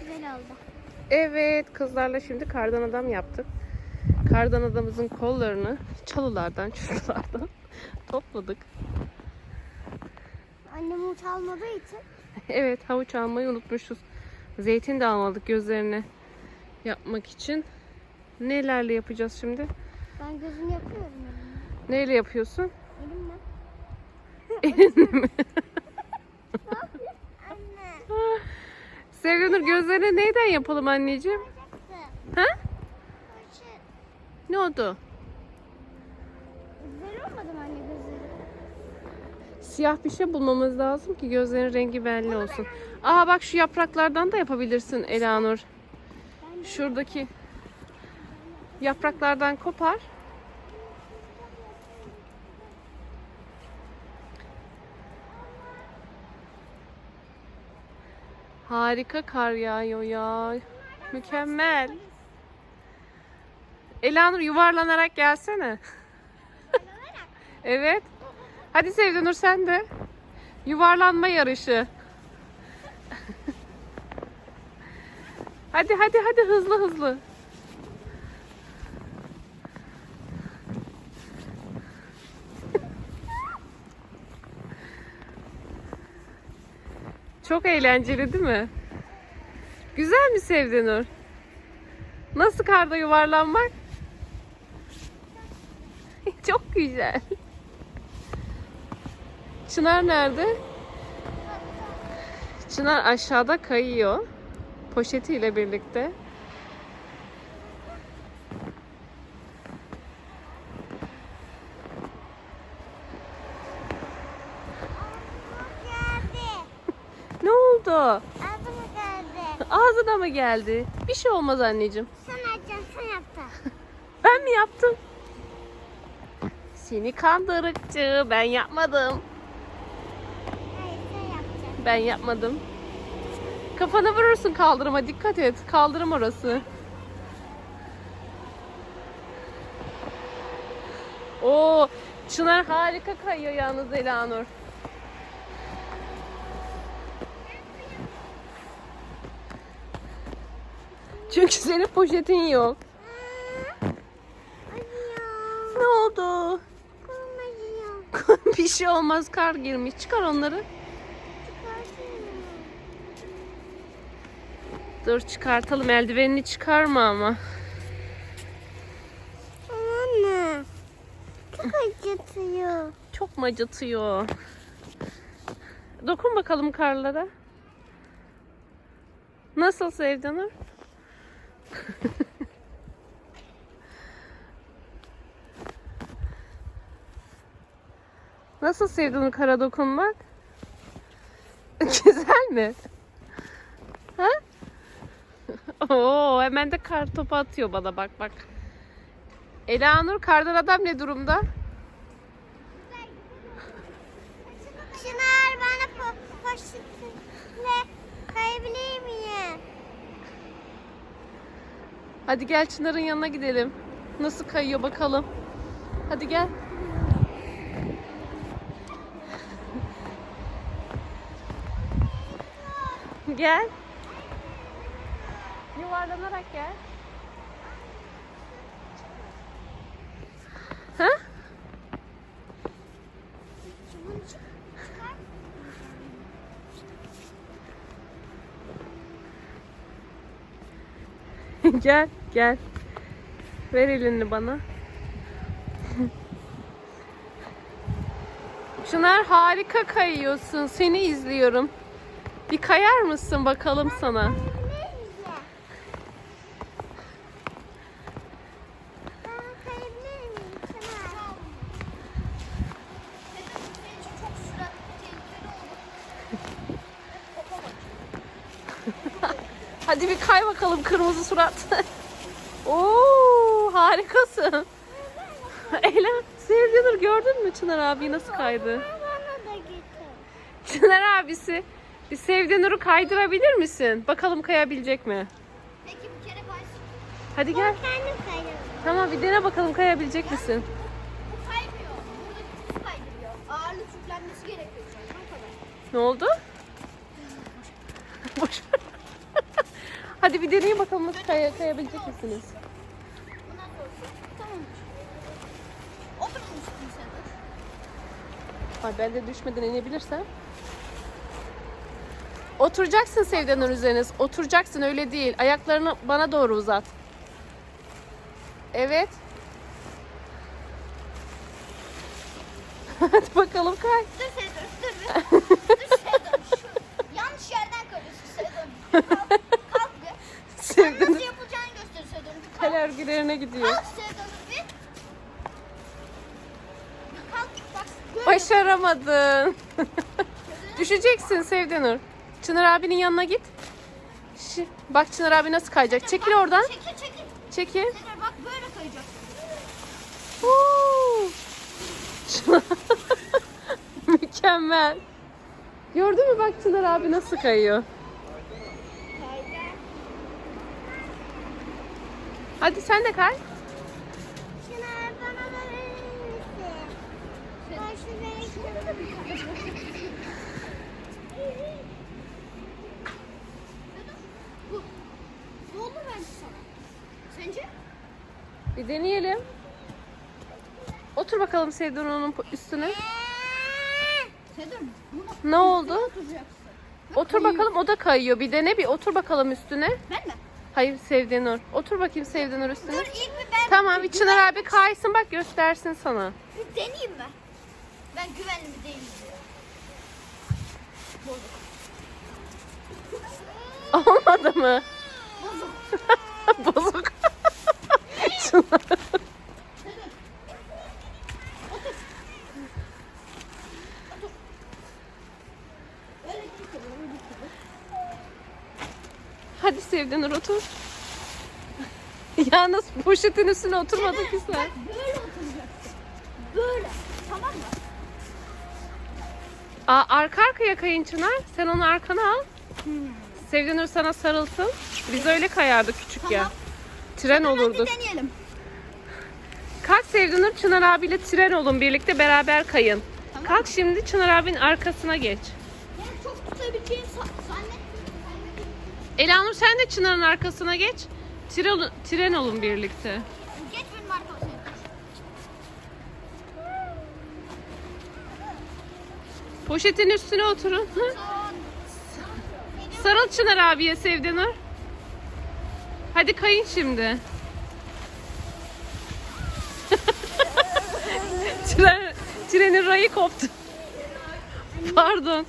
Güzel oldu. Evet kızlarla şimdi kardan adam yaptık. Kardan adamımızın kollarını çalılardan, çukurlardan topladık. Annem uç almadığı için Evet havuç almayı unutmuşuz. Zeytin de almadık gözlerine yapmak için. Nelerle yapacağız şimdi? ben gözünü yapıyorum. Neyle yapıyorsun? Elimle. Elinle mi? Anne. Sevgili Nur gözlerine neyden yapalım anneciğim? Ha? Ne oldu? Güzel olmadı mı anne gözleri? Siyah bir şey bulmamız lazım ki gözlerin rengi belli olsun. Aa bak şu yapraklardan da yapabilirsin Elanur. Şuradaki yapraklardan kopar. Harika kar yağıyor ya. Mükemmel. Elanur yuvarlanarak gelsene. evet. Hadi Sevdanur sen de. Yuvarlanma yarışı. hadi hadi hadi hızlı hızlı. Çok eğlenceli değil mi? Güzel mi Sevdanur? Nasıl karda yuvarlanmak? Çok güzel. Çınar nerede? Çınar aşağıda kayıyor. Poşetiyle birlikte. Geldi. Ne oldu? Ağzıma geldi. Ağzına mı geldi? Bir şey olmaz anneciğim. Sen açacaksın sen yaptın. Ben mi yaptım? Seni kandırıkçı. Ben yapmadım. Hayır sen yapacaksın. Ben yapmadım. Kafana vurursun kaldırıma. Dikkat et. Kaldırım orası. Oo, Çınar harika kayıyor yalnız Elanur. Çünkü senin poşetin yok. Ne oldu? Bir şey olmaz kar girmiş. Çıkar onları. Dur çıkartalım. Eldivenini çıkarma ama. Anne. Çok acıtıyor. Çok mu acıtıyor? Dokun bakalım karlara. Nasıl Sevdanur? Nasıl Sevdanur kara dokunmak? Güzel mi? Ha? Oo, hemen de kar topu atıyor bana bak bak. Elanur kardan adam ne durumda? Çınar bana po poşetle kayabilir miyim? Hadi gel Çınar'ın yanına gidelim. Nasıl kayıyor bakalım. Hadi gel. Gel. Yuvarlanarak gel. Ha? Gel, gel. Ver elini bana. Çınar harika kayıyorsun. Seni izliyorum. Bir kayar mısın bakalım sana? Hadi bir kay bakalım kırmızı surat. Oo harikasın. Ela Sevcanur gördün mü Çınar abi nasıl kaydı? Çınar abisi bir Sevdanur'u kaydırabilir misin? Bakalım kayabilecek mi? Peki bir kere baş. Hadi gel. Kendim kayarım. Tamam bir dene bakalım kayabilecek misin? Bu kaymıyor. Buradaki su kaydırıyor. Ağırlık yüklenmesi gerekiyor. an. O kadar. Ne oldu? Boş ver. Hadi bir deneyin bakalım nasıl kay- kayabilecek misiniz? Bu nasıl olsun? Tamam. Oturun üstüne sen. Ay ben de düşmeden inebilirsem. Oturacaksın Sevdan'ın üzerine. Oturacaksın öyle değil. Ayaklarını bana doğru uzat. Evet. Hadi bakalım kay. Dur Seydon, dur. Dur Seydon, şu yanlış yerden kayıyorsun Seydon. Kalk, kalk bir. Sen Sevdan nasıl yapılacağını göster kalk, kale örgülerine gidiyor. kalk Seydon bir. Kalk, bak. Başaramadın. Düşeceksin Sevdanur. Çınar abinin yanına git. Şi- Bak Çınar abi nasıl kayacak. Çekil Bak, oradan. Çekil, çekil. Çekil. Seydon bak böyle. Çınar- Mükemmel. Gördün mü bak Çınar abi nasıl kayıyor. Hadi sen de kay. Çınar bana da verir misin? Ben şu renkleri Bu, bu olur bence sana. Sence? Bir deneyelim. Otur bakalım Sevdan onun üstüne. Ne oldu? Otur bakalım o da kayıyor. Bir dene bir otur bakalım üstüne. Ben mi? Hayır Sevdanur. Otur bakayım Sevdanur üstüne. Dur ilk bir ben Tamam bir Çınar abi kaysın bak göstersin sana. bir deneyeyim mi? Ben güvenli mi değilim. Bozuk. Olmadı mı? Bozuk. Değil. Hadi Sevdanur otur. Yalnız poşetin üstüne oturmadın ki sen. Böyle oturacaksın. Böyle. Tamam mı? Aa, arka arkaya kayın Çınar. Sen onu arkana al. Sevdanur sana sarılsın. Biz öyle kayardık küçükken. Tamam. Tren Hemen olurdu. deneyelim. Kalk Sevdanur Çınar abiyle tren olun birlikte beraber kayın. Tamam. Kalk şimdi Çınar abinin arkasına geç. Yani çok tutabileceğim sa- zannetmiyorum. Elanur sen de Çınar'ın arkasına geç. Tren, olun- tren olun birlikte. Geç benim arkama sen. Poşetin üstüne oturun. Sarıl Çınar abiye Sevdanur. Hadi kayın şimdi. Tren, trenin rayı koptu. Pardon.